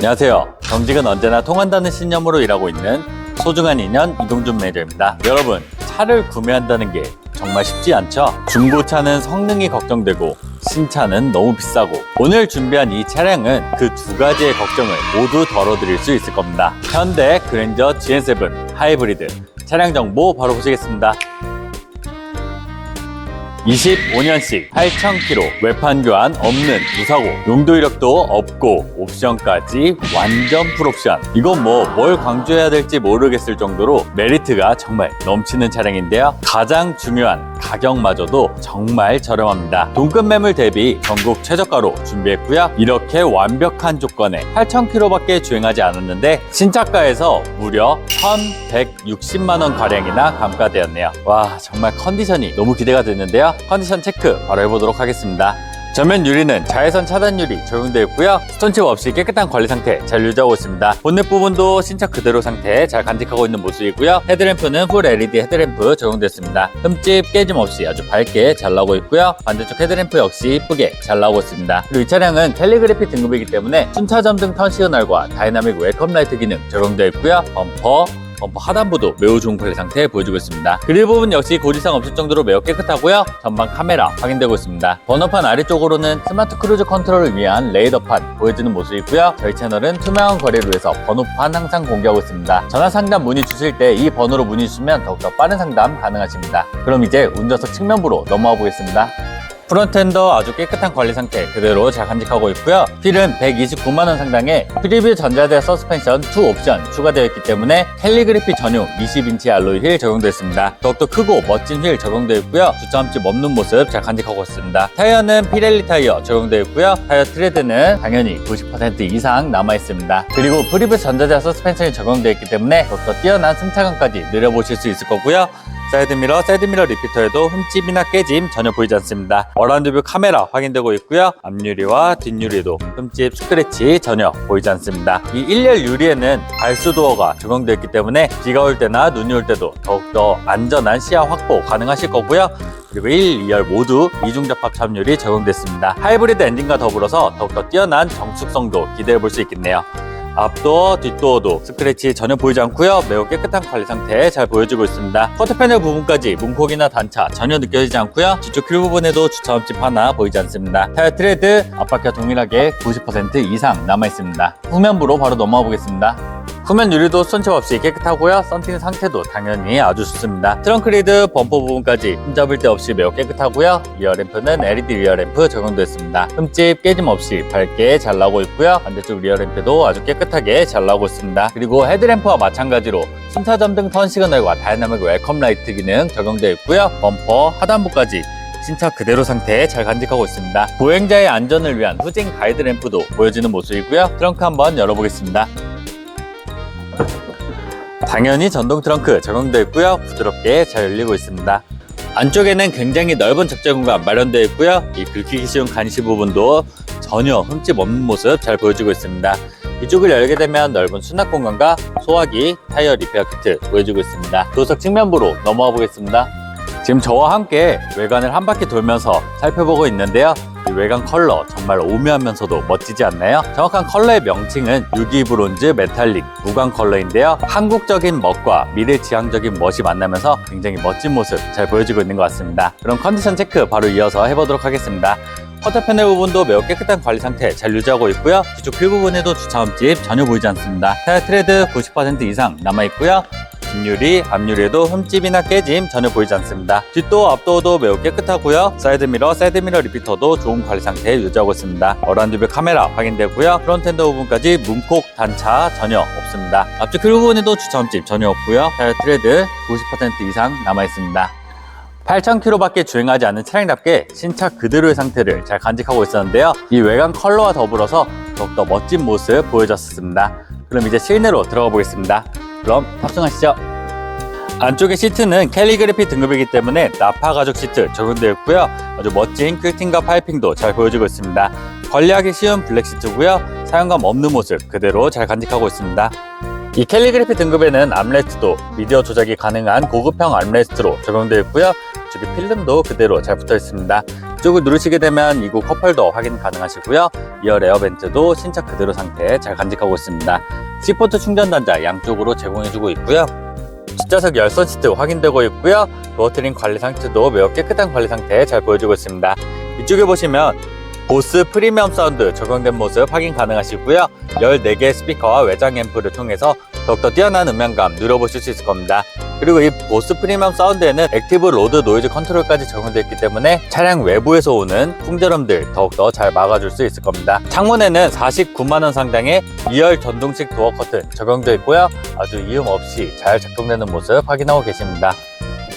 안녕하세요. 정직은 언제나 통한다는 신념으로 일하고 있는 소중한 인연 이동준 매니저입니다. 여러분, 차를 구매한다는 게 정말 쉽지 않죠? 중고차는 성능이 걱정되고 신차는 너무 비싸고 오늘 준비한 이 차량은 그 두 가지의 걱정을 모두 덜어드릴 수 있을 겁니다. 현대 그랜저 GN7 하이브리드 차량 정보 바로 보시겠습니다. 25년식 8,000km 외판 교환 없는 무사고 용도 이력도 없고 옵션까지 완전 풀옵션. 이건 뭐 뭘 강조해야 될지 모르겠을 정도로 메리트가 정말 넘치는 차량인데요. 가장 중요한 가격마저도 정말 저렴합니다. 동급 매물 대비 전국 최저가로 준비했고요. 이렇게 완벽한 조건에 8,000km밖에 주행하지 않았는데 신차가에서 무려 1,160만 원 가량이나 감가되었네요. 와 정말 컨디션이 너무 기대가 되는데요 컨디션 체크 바로 해보도록 하겠습니다. 전면 유리는 자외선 차단 유리 적용되어 있고요. 스톤칩 없이 깨끗한 관리 상태 잘 유지하고 있습니다. 본넷 부분도 신차 그대로 상태 잘 간직하고 있는 모습이고요. 헤드램프는 풀 LED 헤드램프 적용됐습니다. 흠집 깨짐 없이 아주 밝게 잘 나오고 있고요. 반대쪽 헤드램프 역시 이쁘게 잘 나오고 있습니다. 그리고 이 차량은 캘리그래피 등급이기 때문에 순차 점 등 턴 시그널과 다이나믹 웰컴 라이트 기능 적용되어 있고요. 범퍼 범퍼 하단부도 매우 좋은 관리 상태 보여주고 있습니다. 그릴 부분 역시 고지상 없을 정도로 매우 깨끗하고요. 전방 카메라 확인되고 있습니다. 번호판 아래쪽으로는 스마트 크루즈 컨트롤을 위한 레이더판 보여주는 모습이고요. 저희 채널은 투명한 거래를 위해서 번호판 항상 공개하고 있습니다. 전화 상담 문의 주실 때 이 번호로 문의 주시면 더욱더 빠른 상담 가능하십니다. 그럼 이제 운전석 측면부로 넘어가 보겠습니다. 프론트엔더 아주 깨끗한 관리 상태 그대로 잘 간직하고 있고요. 휠은 129만원 상당의 프리뷰 전자대 서스펜션 2 옵션 추가되어 있기 때문에 캘리그래피 전용 20인치 알로이 휠 적용됐습니다. 더욱더 크고 멋진 휠 적용되어 있고요. 주차함집 없는 모습 잘 간직하고 있습니다. 타이어는 피렐리 타이어 적용되어 있고요. 타이어 트레드는 당연히 90% 이상 남아 있습니다. 그리고 프리뷰 전자대 서스펜션이 적용되어 있기 때문에 더욱더 뛰어난 승차감까지 느려보실 수 있을 거고요. 사이드미러, 사이드미러 리피터에도 흠집이나 깨짐 전혀 보이지 않습니다. 어라운드뷰 카메라 확인되고 있고요. 앞유리와 뒷유리에도 흠집, 스크래치 전혀 보이지 않습니다. 이 1열 유리에는 발수도어가 적용되어 있기 때문에 비가 올 때나 눈이 올 때도 더욱더 안전한 시야 확보 가능하실 거고요. 그리고 1, 2열 모두 이중접합 참유리 적용됐습니다. 하이브리드 엔진과 더불어서 더욱더 뛰어난 정숙성도 기대해 볼 수 있겠네요. 앞도어, 뒷도어도 스크래치 전혀 보이지 않고요. 매우 깨끗한 관리 상태 잘 보여주고 있습니다. 커트 패널 부분까지 문콕이나 단차 전혀 느껴지지 않고요. 뒤쪽 휠 부분에도 주차함집 하나 보이지 않습니다. 타이어 트레드 앞바퀴와 동일하게 90% 이상 남아 있습니다. 후면부로 바로 넘어가 보겠습니다. 후면 유리도 손칩 없이 깨끗하고요. 썬팅 상태도 당연히 아주 좋습니다. 트렁크 리드, 범퍼 부분까지 흠잡을 데 없이 매우 깨끗하고요. 리어 램프는 LED 리어 램프 적용됐습니다. 흠집 깨짐 없이 밝게 잘 나오고 있고요. 반대쪽 리어 램프도 아주 깨끗하게 잘 나오고 있습니다. 그리고 헤드램프와 마찬가지로 순차점 등 턴 시그널과 다이나믹 웰컴 라이트 기능 적용되어 있고요. 범퍼 하단부까지 신차 그대로 상태에 잘 간직하고 있습니다. 보행자의 안전을 위한 후진 가이드 램프도 보여지는 모습이고요. 트렁크 한번 열어보겠습니다. 당연히 전동 트렁크 적용되어 있고요. 부드럽게 잘 열리고 있습니다. 안쪽에는 굉장히 넓은 적재 공간 마련되어 있고요. 이 긁히기 쉬운 간시 부분도 전혀 흠집 없는 모습 잘 보여주고 있습니다. 이쪽을 열게 되면 넓은 수납 공간과 소화기, 타이어 리페어 키트 보여주고 있습니다. 도석 측면부로 넘어가 보겠습니다. 지금 저와 함께 외관을 한 바퀴 돌면서 살펴보고 있는데요. 이 외관 컬러 정말 오묘하면서도 멋지지 않나요? 정확한 컬러의 명칭은 유기 브론즈 메탈릭 무광 컬러인데요. 한국적인 멋과 미래지향적인 멋이 만나면서 굉장히 멋진 모습 잘 보여주고 있는 것 같습니다. 그럼 컨디션 체크 바로 이어서 해보도록 하겠습니다. 커터 패널 부분도 매우 깨끗한 관리 상태 잘 유지하고 있고요. 뒤쪽 휠 부분에도 주차함집 전혀 보이지 않습니다. 타이어 트레드 90% 이상 남아 있고요. 뒷유리, 앞유리에도 흠집이나 깨짐 전혀 보이지 않습니다. 뒷도어, 앞도어도 매우 깨끗하고요. 사이드미러, 사이드미러 리피터도 좋은 관리 상태 유지하고 있습니다. 어라운드뷰 카메라 확인되고요. 프론트엔더 부분까지 문콕 단차 전혀 없습니다. 앞쪽 휠 부분에도 주차함집 전혀 없고요. 타이어 트레드 90% 이상 남아 있습니다. 8,000km밖에 주행하지 않은 차량답게 신차 그대로의 상태를 잘 간직하고 있었는데요. 이 외관 컬러와 더불어서 더욱더 멋진 모습 보여줬습니다. 그럼 이제 실내로 들어가 보겠습니다. 그럼 탑승하시죠. 안쪽의 시트는 캘리그래피 등급이기 때문에 나파 가죽 시트 적용되어 있고요. 아주 멋진 퀼팅과 파이핑도 잘 보여주고 있습니다. 관리하기 쉬운 블랙 시트고요. 사용감 없는 모습 그대로 잘 간직하고 있습니다. 이 캘리그래피 등급에는 암레스트도 미디어 조작이 가능한 고급형 암레스트로 적용되어 있고요. 저기 필름도 그대로 잘 붙어 있습니다. 이쪽을 누르시게 되면 이곳 컵홀더 확인 가능하시고요. 2열 에어벤트도 신차 그대로 상태 잘 간직하고 있습니다. C포트 충전 단자 양쪽으로 제공해주고 있고요. 뒷좌석 열선 시트 확인되고 있고요. 도어 트림 관리 상태도 매우 깨끗한 관리 상태 잘 보여주고 있습니다. 이쪽에 보시면 보스 프리미엄 사운드 적용된 모습 확인 가능하시고요. 14개의 스피커와 외장 앰프를 통해서 더욱더 뛰어난 음향감 누려보실 수 있을 겁니다. 그리고 이 보스 프리미엄 사운드에는 액티브 로드 노이즈 컨트롤까지 적용되어 있기 때문에 차량 외부에서 오는 풍절음들 더욱더 잘 막아줄 수 있을 겁니다. 창문에는 49만원 상당의 2열 전동식 도어 커튼 적용되어 있고요. 아주 이음 없이 잘 작동되는 모습 확인하고 계십니다.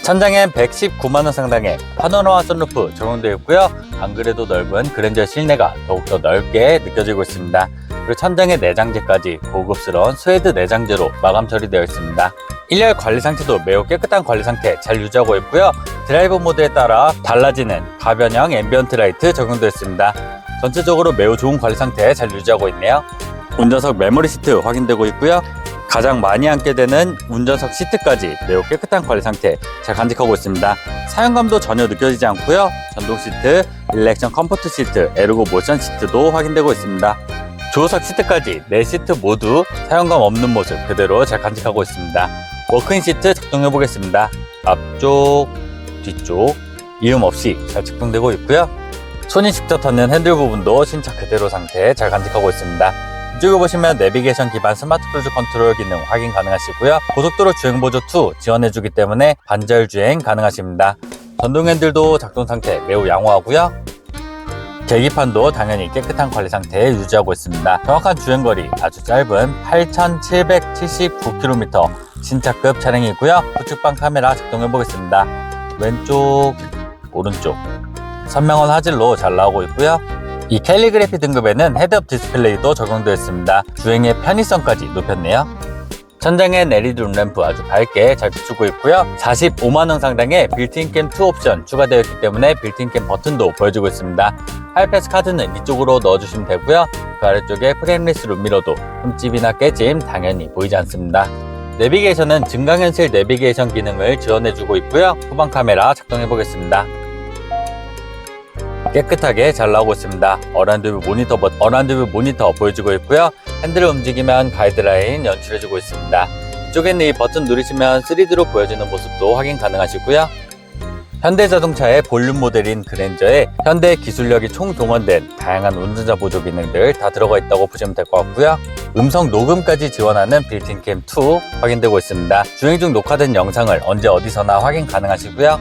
천장엔 119만원 상당의 파노라마 선루프 적용되어 있고요. 안 그래도 넓은 그랜저 실내가 더욱더 넓게 느껴지고 있습니다. 그리고 천장의 내장재까지 고급스러운 스웨드 내장재로 마감 처리되어 있습니다. 1열 관리 상태도 매우 깨끗한 관리 상태 잘 유지하고 있고요. 드라이브 모드에 따라 달라지는 가변형 앰비언트 라이트 적용되어 있습니다. 전체적으로 매우 좋은 관리 상태 잘 유지하고 있네요. 운전석 메모리 시트 확인되고 있고요. 가장 많이 앉게 되는 운전석 시트까지 매우 깨끗한 관리 상태 잘 간직하고 있습니다. 사용감도 전혀 느껴지지 않고요. 전동 시트, 일렉션 컴포트 시트, 에르고 모션 시트도 확인되고 있습니다. 조수석 시트까지 네 시트 모두 사용감 없는 모습 그대로 잘 간직하고 있습니다. 워크인 시트 작동해 보겠습니다. 앞쪽, 뒤쪽 이음 없이 잘 작동되고 있고요. 손이 직접 닿는 핸들 부분도 신차 그대로 상태 잘 간직하고 있습니다. 이쪽에 보시면 내비게이션 기반 스마트 크루즈 컨트롤 기능 확인 가능하시고요. 고속도로 주행 보조 2 지원해주기 때문에 반절 주행 가능하십니다. 전동 핸들도 작동 상태 매우 양호하고요. 계기판도 당연히 깨끗한 관리 상태에 유지하고 있습니다. 정확한 주행거리 아주 짧은 8,779km 신차급 차량이고요. 우측방 카메라 작동해 보겠습니다. 왼쪽, 오른쪽 선명한 화질로 잘 나오고 있고요. 이 캘리그래피 등급에는 헤드업 디스플레이도 적용되어 있습니다. 주행의 편의성까지 높였네요. 천장에 LED 룸램프 아주 밝게 잘 비추고 있고요. 45만원 상당의 빌트인캠 2 옵션 추가되어 있기 때문에 빌트인캠 버튼도 보여주고 있습니다. 하이패스 카드는 이쪽으로 넣어주시면 되고요. 그 아래쪽에 프레임리스 룸미러도 흠집이나 깨짐 당연히 보이지 않습니다. 내비게이션은 증강현실 내비게이션 기능을 지원해주고 있고요. 후방 카메라 작동해 보겠습니다. 깨끗하게 잘 나오고 있습니다. 어란드뷰 모니터 버 어란드뷰 모니터 보여주고 있고요. 핸들을 움직이면 가이드라인 연출해주고 있습니다. 이쪽에 있는 이 버튼 누르시면 3D로 보여지는 모습도 확인 가능하시고요. 현대자동차의 볼륨 모델인 그랜저에 현대 기술력이 총동원된 다양한 운전자 보조 기능들 다 들어가 있다고 보시면 될 것 같고요. 음성 녹음까지 지원하는 빌트인캠 2 확인되고 있습니다. 주행 중 녹화된 영상을 언제 어디서나 확인 가능하시고요.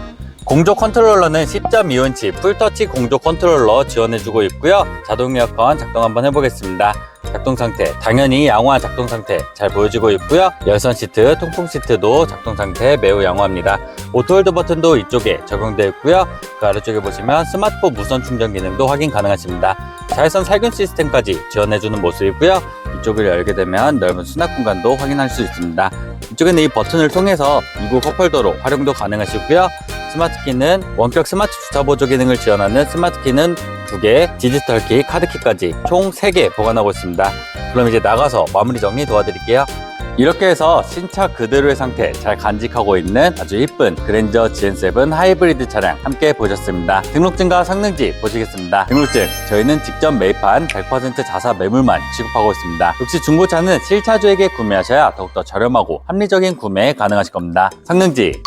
공조 컨트롤러는 10.2인치 풀터치 공조 컨트롤러 지원해주고 있고요. 자동 에어컨 작동 한번 해보겠습니다. 작동 상태 당연히 양호한 작동 상태 잘 보여지고 있고요. 열선 시트, 통풍 시트도 작동 상태 매우 양호합니다. 오토홀드 버튼도 이쪽에 적용되어 있고요. 그 아래쪽에 보시면 스마트폰 무선 충전 기능도 확인 가능하십니다. 자외선 살균 시스템까지 지원해주는 모습이고요. 이쪽을 열게 되면 넓은 수납 공간도 확인할 수 있습니다. 이쪽에는 이 버튼을 통해서 이구 컵홀더로 활용도 가능하시고요. 스마트 키는 원격 스마트 주차 보조 기능을 지원하는 스마트 키는 2개, 디지털 키, 카드 키까지 총 3개 보관하고 있습니다. 그럼 이제 나가서 마무리 정리 도와드릴게요. 이렇게 해서 신차 그대로의 상태 잘 간직하고 있는 아주 이쁜 그랜저 GN7 하이브리드 차량 함께 보셨습니다. 등록증과 성능지 보시겠습니다. 등록증 저희는 직접 매입한 100% 자사 매물만 취급하고 있습니다. 역시 중고차는 실차주에게 구매하셔야 더욱더 저렴하고 합리적인 구매 가능하실 겁니다. 성능지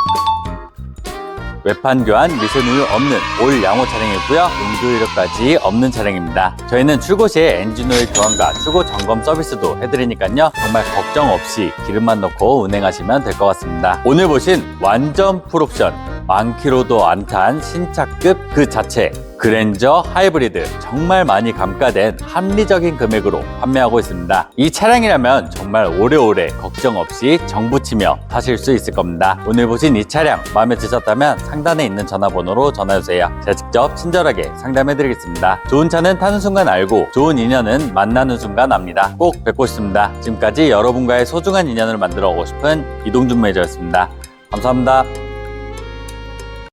외판 교환, 미세 누유 없는 올 양호 차량이고요. 용도 이력까지 없는 차량입니다. 저희는 출고 시에 엔진 오일 교환과 출고 점검 서비스도 해드리니까요. 정말 걱정 없이 기름만 넣고 운행하시면 될 것 같습니다. 오늘 보신 완전 풀옵션 만 킬로도 안 탄 신차급 그 자체 그랜저 하이브리드 정말 많이 감가된 합리적인 금액으로 판매하고 있습니다. 이 차량이라면 정말 오래오래 걱정 없이 정부치며 타실 수 있을 겁니다. 오늘 보신 이 차량 마음에 드셨다면 상단에 있는 전화번호로 전화주세요. 제가 직접 친절하게 상담해드리겠습니다. 좋은 차는 타는 순간 알고 좋은 인연은 만나는 순간 압니다. 꼭 뵙고 싶습니다. 지금까지 여러분과의 소중한 인연을 만들어 오고 싶은 이동준 매니저였습니다. 감사합니다.